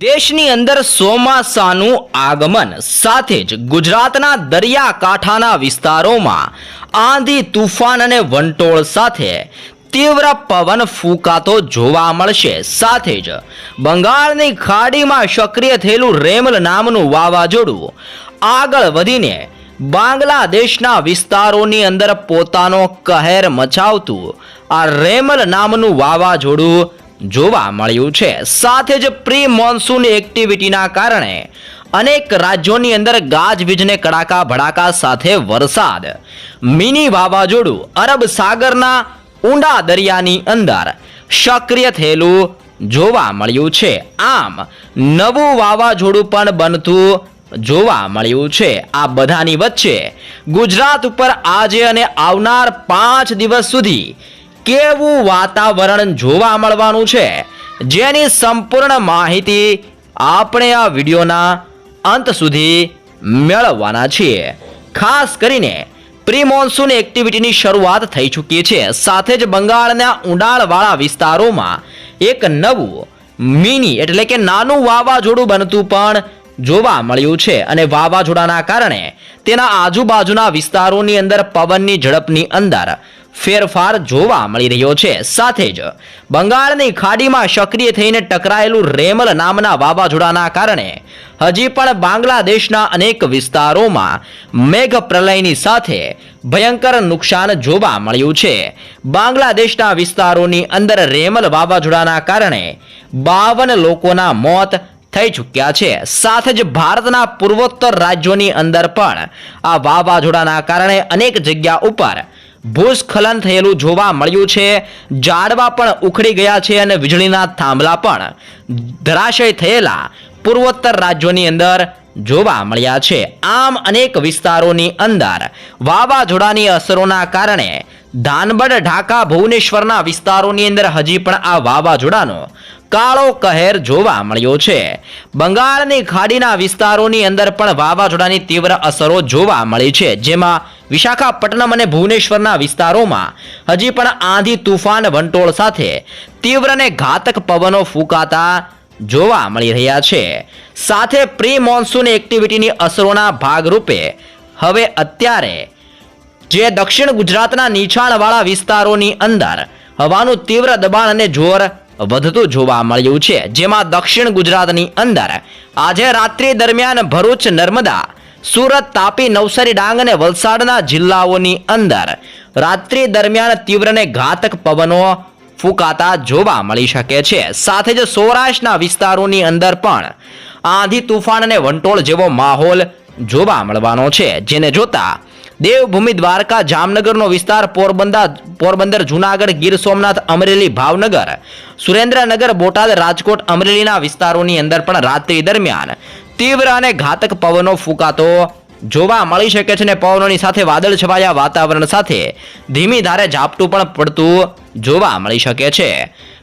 દેશની અંદર ચોમાસાનું આગમન સાથે જ ગુજરાતના દરિયાકાંઠાના વિસ્તારોમાં આંધી તુફાન અને વંટોળ સાથે તીવ્ર પવન ફૂંકાતો જોવા મળશે. સાથે જ બંગાળની ખાડીમાં સક્રિય થયેલું રેમલ નામનું વાવાઝોડું આગળ વધીને બાંગ્લાદેશના વિસ્તારોની અંદર પોતાનો કહેર મચાવતું આ રેમલ નામનું વાવાઝોડું જોવા મળ્યું છે. સાથે જ પ્રી મોન્સૂન એક્ટિવિટીના કારણે અનેક રાજ્યોની અંદર ગાજવીજને કડાકા ભડાકા સાથે વરસાદ. મિની વાવાઝોડું અરબ સાગરના ઊંડા દરિયાની અંદર સક્રિય થયેલું જોવા મળ્યું છે. આમ, નવું વાવાઝોડું પણ બનતું જોવા મળ્યું છે. આ બધાની વચ્ચે ગુજરાત ઉપર આજે અને આવનાર પાંચ દિવસ સુધી કેવું વાતાવરણ જોવા મળવાનું છે, જેની સંપૂર્ણ માહિતી આપણે આ વિડીયોના અંત સુધી મેળવવાના છીએ. ખાસ કરીને પ્રી મોન્સૂન એક્ટિવિટીની શરૂઆત થઈ ચૂકી છે. સાથે જ બંગાળના ઊંડાણવાળા વિસ્તારોમાં એક નવું મિની એટલે કે નાનું વાવાઝોડું બનતું પણ જોવા મળ્યું છે અને વાવાઝોડાના કારણે તેના આજુબાજુના વિસ્તારોની અંદર પવનની ઝડપની અંદર ફેરફાર જોવા મળી રહ્યો છે. સાથે જ બંગાળની ખાડીમાં સક્રિય થઈને ટકરાયેલું રેમલ નામના વાવાઝોડાના કારણે હજી પણ બાંગ્લાદેશના અનેક વિસ્તારોમાં મેઘ પ્રલયની સાથે ભયંકર નુકસાન જોવા મળ્યું છે. બાંગ્લાદેશના વિસ્તારોની અંદર રેમલ વાવાઝોડાના કારણે બાવન લોકોના મોત થઈ ચૂક્યા છે. સાથે જ ભારતના પૂર્વોત્તર રાજ્યોની અંદર પણ આ વાવાઝોડાના કારણે અનેક જગ્યા ઉપર ભૂસ્ખલન થયેલું જોવા મળ્યું છે. ઝાડવા પણ ઉખડી ગયા છે અને વીજળીના થાંભલા પણ ધરાશય થયેલા પૂર્વોત્તર રાજ્યોની અંદર જોવા મળ્યા છે. આમ અનેક વિસ્તારોની અંદર વાવાઝોડાની અસરોના કારણે ધાનબડ ઢાકા, ભુવનેશ્વરના વિસ્તારોની અંદર હજી પણ આ વાવાઝોડાનો કાળો કહેર જોવા મળ્યો છે. બંગાળની ખાડીના વિસ્તારોની અંદર પણ વાવાઝોડાની તીવ્ર અસરો જોવા મળી છે. જેમાં વિશાખાપટ્ટનમ અને ભુવનેશ્વરના વિસ્તારોમાં હજી પણ આંધી તુફાન વંટોળ સાથે તીવ્ર અને ઘાતક પવનો ફૂંકાતા જોવા મળી રહ્યા છે. સાથે પ્રી મોન્સૂન એક્ટિવિટીની અસરોના ભાગરૂપે હવે અત્યારે જે દક્ષિણ ગુજરાતના નીચાણવાળા વિસ્તારોની અંદર હવાનું તીવ્ર દબાણ અને જોર વધતું જોવા મળ્યું છે, જેમાં દક્ષિણ ગુજરાતની અંદર આજે રાત્રિ દરમિયાન ભરૂચ, નર્મદા, સુરત, તાપી, નવસારી, ડાંગ અને વલસાડના જિલ્લાઓની અંદર રાત્રિ દરમિયાન તીવ્ર અને ઘાતક પવનો ફૂંકાતા જોવા મળી શકે છે. સાથે જ સૌરાષ્ટ્રના વિસ્તારોની અંદર પણ આંધી, તુફાન અને વંટોળ જેવો માહોલ જોવા મળવાનો છે, જેને જોતા દેવભૂમિ દ્વારકા જામનગરનો વિસ્તાર પોરબંદર પોરબંદર, જુનાગઢ, ગીર સોમનાથ, અમરેલી, ભાવનગર. સુરેન્દ્રનગર, બોટાદ, રાજકોટ, અમરેલીના વિસ્તારોની અંદર પણ રાત્રિ દરમિયાન તીવ્ર અને ઘાતક પવનો ફૂંકાતો જોવા મળી શકે છે ને પવનોની સાથે વાદળ છવાયા વાતાવરણ સાથે ધીમી ધારે ઝાપટું પણ પડતું જોવા મળી શકે છે.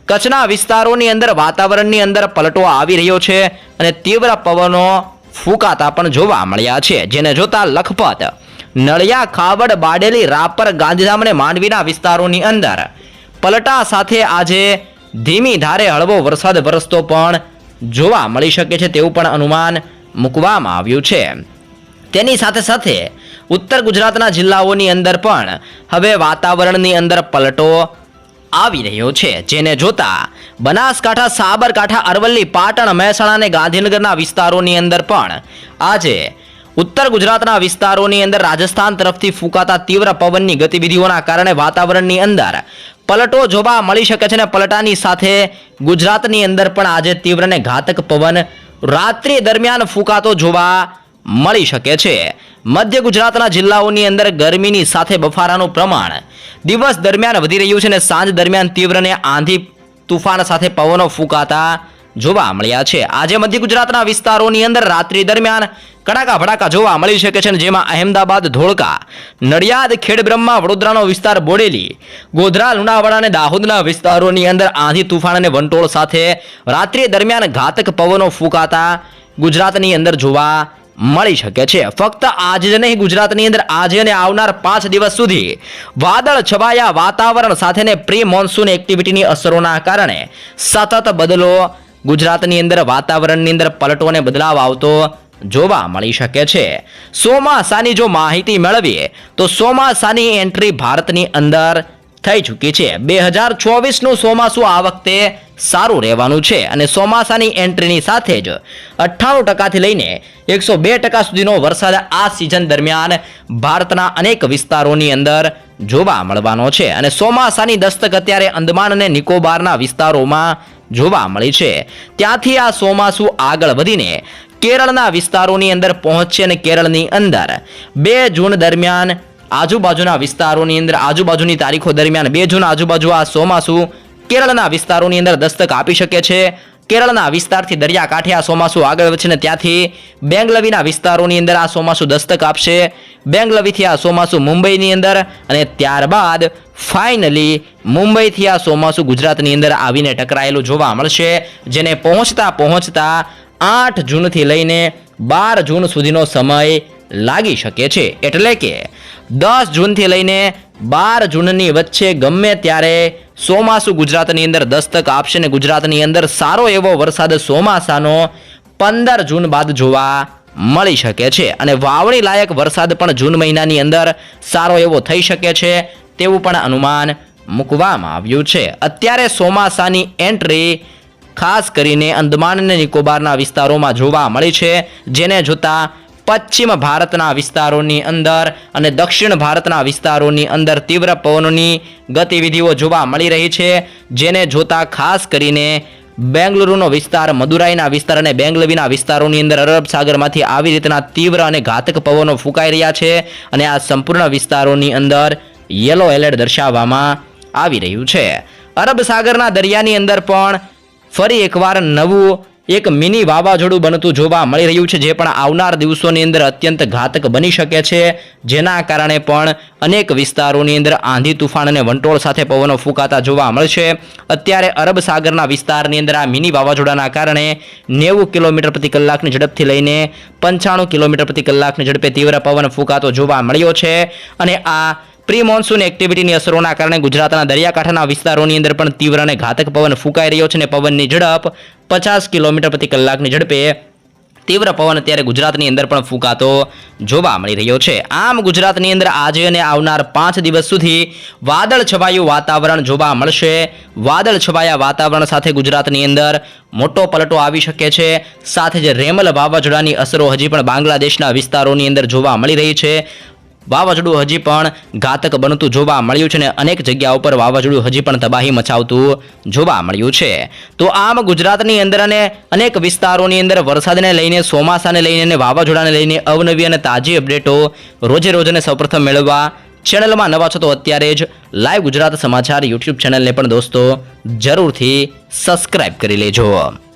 કચ્છના વિસ્તારોની અંદર વાતાવરણની અંદર પલટો આવી રહ્યો છે અને તીવ્ર પવનો ફૂંકાતા પણ જોવા મળ્યા છે, જેને જોતા લખપત નળિયા, ખાવડ, બાડેલી, રાપર, ગાંધીધામ અને માંડવીના વિસ્તારોની અંદર. પલટા સાથે આજે ધીમી ધારે હળવો વરસાદ વરસતો પણ જોવા મળી શકે છે તેવું પણ અનુમાન મૂકવામાં આવ્યું છે. તેની સાથે સાથે ઉત્તર ગુજરાતના જિલ્લાઓની અંદર પણ હવે વાતાવરણની અંદર પલટો આવી રહ્યો છે. જેને જોતા બનાસકાંઠા, સાબરકાંઠા, અરવલ્લી, પાટણ, મહેસાણા અને ગાંધીનગરના વિસ્તારોની અંદર પણ આજે ઉત્તર ગુજરાતના વિસ્તારોની અંદર રાજસ્થાન તરફથી ફૂંકાતા તીવ્ર પવનની ગતિવિધિઓના કારણે વાતાવરણની અંદર પલટો જોવા મળી શકે છે અને પલટાની સાથે ગુજરાતની અંદર પણ આજે તીવ્ર અને ઘાતક પવન રાત્રિ દરમિયાન ફૂંકાતો જોવા મળી શકે છે. મધ્ય ગુજરાતના જિલ્લાઓની અંદર ગરમીની સાથે બફારાનું પ્રમાણ દિવસ દરમિયાન વધી રહ્યું છે અને સાંજ દરમિયાન તીવ્ર અને આંધી તુફાન સાથે પવનો ફૂંકાતા જોવા મળ્યા છે. આજે મધ્ય ગુજરાતના વિસ્તારોની અંદર રાત્રિ દરમિયાન કડાકા ભડાકા જોવા મળી શકે છે જેમાં અહેમદાબાદ, ધોળકા, નડિયાદ, ખેડબ્રહ્મા, વડોદરાનો વિસ્તાર બોડેલી, ગોધરા, લુણાવાડા અને દાહોદના વિસ્તારોની અંદર આંધી તુફાન અને વંટોળ સાથે રાત્રિ દરમિયાન ઘાતક પવનો ફૂંકાતા ગુજરાતની અંદર જોવા મળી શકે છે. ફક્ત આજે જ નહીં, ગુજરાતની અંદર આજે અને આવનાર પાંચ દિવસ સુધી વાદળ છવાયા વાતાવરણ સાથેને પ્રી મોન્સૂન એક્ટિવિટીની અસરોના કારણે સતત બદલો ગુજરાતની અંદર વાતાવરણની અંદર પલટો અને બદલાવ આવતો જોવા મળી શકે છે. સોમાસાની જો માહિતી મેળવીએ, તો ચોમાસાની એન્ટ્રી ભારતની અંદર થઈ ચૂકી છે. બે હજાર ચોવીસનું ચોમાસું આ વખતે સારું રહેવાનું છે અને ચોમાસાની એન્ટ્રીની સાથે જ અઠ્ઠાણું ટકાથી લઈને એકસો બે ટકા સુધીનો વરસાદ આ સિઝન દરમિયાન ભારતના અનેક વિસ્તારોની અંદર જોવા મળવાનો છે. અને ચોમાસાની દસ્તક અત્યારે અંદમાન અને નિકોબારના વિસ્તારોમાં જોવા મળી છે. ત્યાંથી આ ચોમાસું આગળ વધીને કેરળના વિસ્તારોની અંદર પહોંચશે અને કેરળની અંદર બે જૂન દરમિયાન આજુબાજુના વિસ્તારોની અંદર, આજુબાજુની તારીખો દરમિયાન બે જૂન આજુબાજુ આ ચોમાસું કેરળના વિસ્તારોની અંદર દસ્તક આપી શકે છે. કેરળના વિસ્તારથી દરિયાકાંઠે આ ચોમાસું આગળ વધશે ને ત્યાંથી બેંગલવીના વિસ્તારોની અંદર આ ચોમાસું દસ્તક આપશે. બેંગલવીથી આ ચોમાસું મુંબઈની અંદર અને ત્યારબાદ ફાઇનલી મુંબઈથી આ ચોમાસું ગુજરાતની અંદર આવીને ટકરાયેલું જોવા મળશે, જેને પહોંચતા પહોંચતા આઠ જૂનથી લઈને બાર જૂન સુધીનો સમય લાગી શકે છે. એટલે કે દસ જૂનથી લઈને બાર જૂનની વચ્ચે ગમે ત્યારે ચોમાસું ગુજરાતની અંદર દસ્તક આપશે ને ગુજરાતની અંદર સારો એવો વરસાદ ચોમાસાનો પંદર જૂન બાદ જોવા મળી શકે છે. અને વાવણી લાયક વરસાદ પણ જૂન મહિનાની અંદર સારો એવો થઈ શકે છે તેવું પણ અનુમાન મૂકવામાં આવ્યું છે. અત્યારે ચોમાસાની એન્ટ્રી ખાસ કરીને અંદમાન અને નિકોબારના વિસ્તારોમાં જોવા મળી છે, જેને જોતા પશ્ચિમ ભારતના વિસ્તારોની અંદર અને દક્ષિણ ભારતના વિસ્તારોની અંદર તીવ્ર પવનોની ગતિવિધિઓ જોવા મળી રહી છે, જેને જોતા ખાસ કરીને બેંગલુરુનો વિસ્તાર, મદુરાઈના વિસ્તાર અને બેંગલવીના વિસ્તારોની અંદર અરબ સાગરમાંથી આવી રીતના તીવ્ર અને ઘાતક પવનો ફૂંકાઈ રહ્યા છે અને આ સંપૂર્ણ વિસ્તારોની અંદર યલો એલર્ટ દર્શાવવામાં આવી રહ્યું છે. અરબ સાગરના દરિયાની અંદર પણ ફરી એકવાર નવું એક મિની વાવાઝોડું બનતું જોવા મળી રહ્યું છે, જે પણ આવનાર દિવસોની અંદર અત્યંત ઘાતક બની શકે છે. જેના કારણે પણ અનેક વિસ્તારોની અંદર આંધી તુફાન અને વંટોળ સાથે પવનો ફૂંકાતા જોવા મળશે અત્યારે અરબ સાગરના વિસ્તારની અંદર આ મિની વાવાઝોડાના કારણે નેવું કિલોમીટર પ્રતિ કલાકની ઝડપથી લઈને પંચાણું કિલોમીટર પ્રતિ કલાકની ઝડપે તીવ્ર પવન ફૂંકાતો જોવા મળ્યો છે. અને આ પ્રી મોન્સૂન એક્ટિવિટીની અસરોના કારણે ગુજરાતના દરિયાકાંઠાના વિસ્તારોની અંદર પણ તીવ્ર અને ઘાતક પવન ફૂંકાઈ રહ્યો છે અને પવનની ઝડપ પચાસ કિલોમીટર પ્રતિ કલાકની ઝડપે તીવ્ર પવન અત્યારે ગુજરાતની અંદર પણ ફૂંકાતો જોવા મળી રહ્યો છે. આમ ગુજરાતની અંદર આજે અને આવનાર પાંચ દિવસ સુધી વાદળ છવાયું વાતાવરણ જોવા મળશે. વાદળ છવાયા વાતાવરણ સાથે ગુજરાતની અંદર મોટો પલટો આવી શકે છે. સાથે જ રેમલ વાવાઝોડાની અસરો હજી પણ બાંગ્લાદેશના વિસ્તારોની અંદર જોવા મળી રહી છે. વાવાઝોડું હજી પણ ઘાતક બનતું જોવા મળ્યું છે અને અનેક જગ્યાઓ પર વાવાઝોડું હજી પણ તબાહી મચાવતું જોવા મળ્યું છે. તો આમ ગુજરાતની અંદર અને અનેક વિસ્તારોની અંદર વરસાદને લઈને, ચોમાસાને લઈને અને વાવાઝોડાને લઈને અવનવી અને તાજી અપડેટો રોજે રોજ અને સૌપ્રથમ મેળવવા ચેનલમાં નવા છો તો અત્યારે જ લાઈવ ગુજરાત સમાચાર યુટ્યુબ ચેનલને પણ દોસ્તો જરૂરથી સબસ્ક્રાઇબ કરી લેજો.